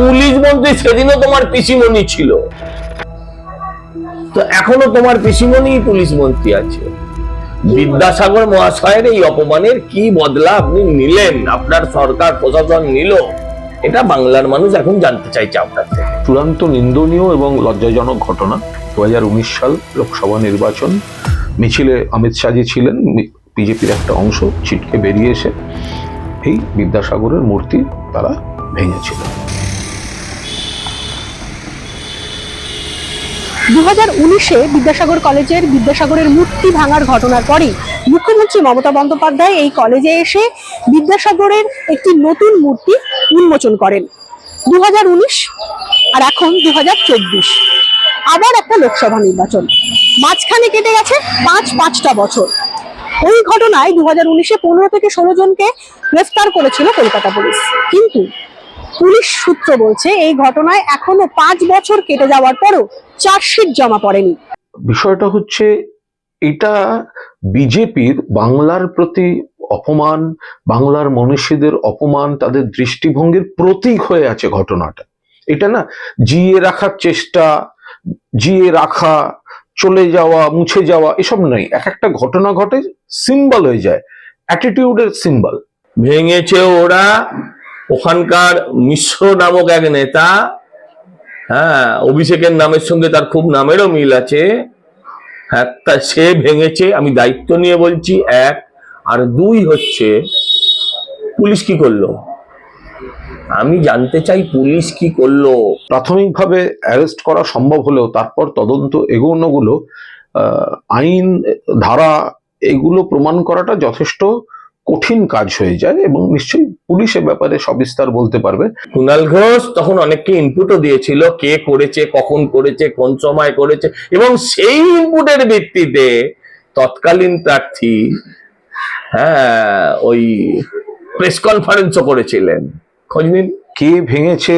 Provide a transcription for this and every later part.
Police মন্ত্রী সেদিনও তোমার পিসিমণি ছিল। তো এখনও তোমার পিসিমণি পুলিশ মন্ত্রী আছে। বিদ্যাসাগর মহাশয়ের এই অপমানের কি বদলা আপনি নিলেন? আপনার সরকার প্রশাসন নিল। এটা বাংলার মানুষ এখন জানতে চাইছে আপনার চূড়ান্ত নিন্দনীয় এবং লজ্জাজনক ঘটনা, দু হাজার উনিশ সাল লোকসভা নির্বাচন। মিছিলে অমিত শাহজি ছিলেন বিজেপির একটা অংশ, ছিটকে বেরিয়ে এসে এই বিদ্যাসাগরের মূর্তি তারা ভেঙেছিল। দু হাজার উনিশে বিদ্যাসাগর কলেজের বিদ্যাসাগরের মূর্তি ভাঙার ঘটনার পরেই মুখ্যমন্ত্রী মমতা বন্দ্যোপাধ্যায় এই কলেজে এসে বিদ্যাসাগরের একটি নতুন মূর্তি উন্মোচন করেন। দু হাজার উনিশ আর এখন দু হাজার চব্বিশ। আবার একটা লোকসভা নির্বাচন। মাঝখানে কেটে গেছে পাঁচ পাঁচটা বছর। ওই ঘটনায় দু হাজার উনিশে পনেরো থেকে ষোলো জনকে গ্রেফতার করেছিল কলকাতা পুলিশ। কিন্তু পুলিশ সূত্র বলছে এই ঘটনায় এখনও পাঁচ বছর কেটে যাওয়ার পরও চার্জশিট জমা পড়েনি। বিষয়টা হচ্ছে এটা বিজেপির বাংলার প্রতি অপমান বাংলার মনীষীদের অপমান তাদের দৃষ্টিভঙ্গির প্রতীক হয়ে আছে ঘটনাটা। এটা না জিয়ে রাখার চেষ্টা জিয়ে রাখা চলে যাওয়া মুছে যাওয়া এসব নয়। এক একটা ঘটনা ঘটে সিম্বল হয়ে যায়। অ্যাটিটিউডের সিম্বল ভেঙেছে ওরা ওখানকার মিশ্র নামক এক নেতা হ্যাঁ অভিষেকের নামের সঙ্গে তার খুব নামেরও মিল আছে। হ্যাঁ সে ভেঙেছে, আমি দায়িত্ব নিয়ে বলছি, এক। আর দুই হচ্ছে, পুলিশ কি করল? আমি জানতে চাই পুলিশ কি করল। প্রাথমিকভাবে অ্যারেস্ট করা সম্ভব হলেও তারপর তদন্ত এগোনোগুলো আইন, ধারা এগুলো প্রমাণ করাটা যথেষ্ট কঠিন কাজ হয়ে যায় এবং নিশ্চয়ই পুলিশ এ ব্যাপারে সবিস্তার বলতে পারবে। কুণাল ঘোষ তখন অনেককে ইনপুটও দিয়েছিল, কে করেছে, কখন করেছে, কোন সময় করেছে এবং সেই ইনপুটের ভিত্তিতে তৎকালীন প্রার্থী হ্যাঁ ওই প্রেস কনফারেন্সও করেছিলেন। খোঁজ নিন। কে ভেঙেছে,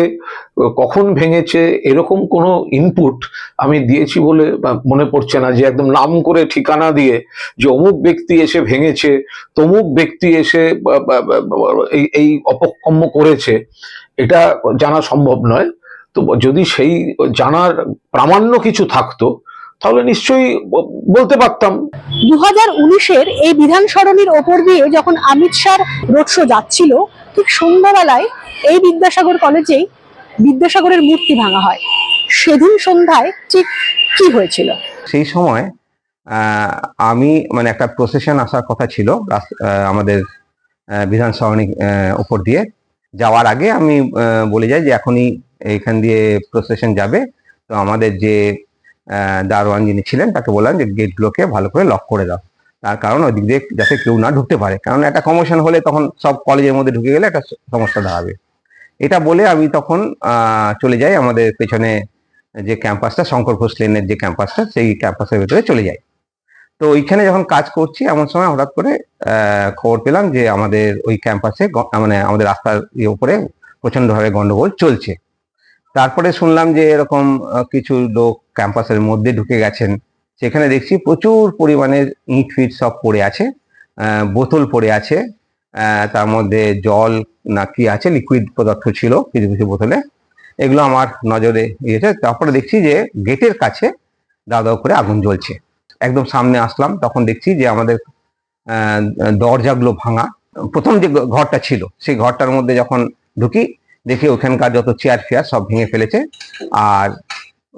কখন ভেঙেছে, এরকম কোনো ইনপুট আমি দিয়েছি বলে মনে পড়ছে না যে একদম নাম করে ঠিকানা দিয়ে যে অমুক ব্যক্তি এসে ভেঙেছে, তমুক ব্যক্তি এসে এই এই অপকর্ম করেছে, এটা জানা সম্ভব নয়। তো যদি সেই জানার প্রামাণ্য কিছু থাকতো, তাহলে নিশ্চয়ই বলতে পারতাম। দু হাজার উনিশের এই বিধান সরণির ওপর দিয়ে যখন অমিত শাহ রোড শো যাচ্ছিল, ঠিক সন্ধ্যাবেলায় এই বিদ্যাসাগর কলেজেই বিদ্যাসাগরের মূর্তি ভাঙা হয়। সেদিন সন্ধ্যায় ঠিক কি হয়েছিল? সেই সময় আমি মানে একটা প্রসেশন আসার কথা ছিল আমাদের আহ, বিধান সরণি উপর দিয়ে। যাওয়ার আগে আমি বলে যাই যে এখনই এখান দিয়ে প্রসেশন যাবে। তো আমাদের যে দারোয়ান যিনি ছিলেন তাকে বললাম যে গেটগুলোকে ভালো করে লক করে দাও। তার কারণ ওই দিক দিয়ে যাতে কেউ না ঢুকতে পারে। কারণ একটা কমিশন হলে তখন সব কলেজের মধ্যে ঢুকে গেলে একটা সমস্যা দাঁড়াবে। এটা বলে আমি তখন চলে যাই আমাদের পেছনে যে ক্যাম্পাসটা, শঙ্কর ঘোষ লেনের যে ক্যাম্পাসটা, সেই ক্যাম্পাসের ভেতরে চলে যাই। তো ওইখানে যখন কাজ করছি, এমন সময় হঠাৎ করে খবর পেলাম যে আমাদের ওই ক্যাম্পাসে মানে আমাদের রাস্তার ইয়ে উপরে প্রচন্ডভাবে গন্ডগোল চলছে। তারপরে শুনলাম যে এরকম কিছু লোক ক্যাম্পাসের মধ্যে ঢুকে গেছেন। সেখানে দেখছি প্রচুর পরিমাণের ইট ফিট সব পড়ে আছে বোতল পড়ে আছে তার মধ্যে জল না কি আছে লিকুইড পদার্থ ছিল, কিছু কিছু বোতলে। এগুলো আমার নজরে ইয়েছে তারপরে দেখছি যে গেটের কাছে দাও দাও করে আগুন জ্বলছে। একদম সামনে আসলাম, তখন দেখছি যে আমাদের দরজাগুলো ভাঙা। প্রথম যে ঘরটা ছিল, সেই ঘরটার মধ্যে যখন ঢুকি, দেখি ওখানকার যত চেয়ার ফেয়ার সব ভেঙে ফেলেছে। আর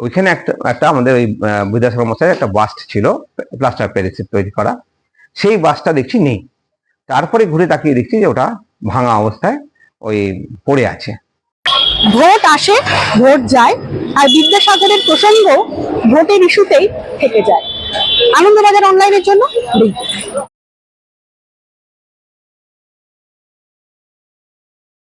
ওইখানে একটা একটা আমাদের ওই বিদ্যাসাগর মশাই একটা বাস্ট ছিল, প্লাস্টার প্যারিস তৈরি করা। সেই বাসটা দেখছি নেই। তারপরে ঘুরে তাকিয়ে দেখছি যে ওটা ভাঙা অবস্থায় ওই পড়ে আছে ভোট আসে, ভোট যায়, আর বিদ্যাসাগরের প্রসঙ্গ ভোটের ইস্যুতেই থেকে যায় আনন্দবাজার অনলাইনের জন্য।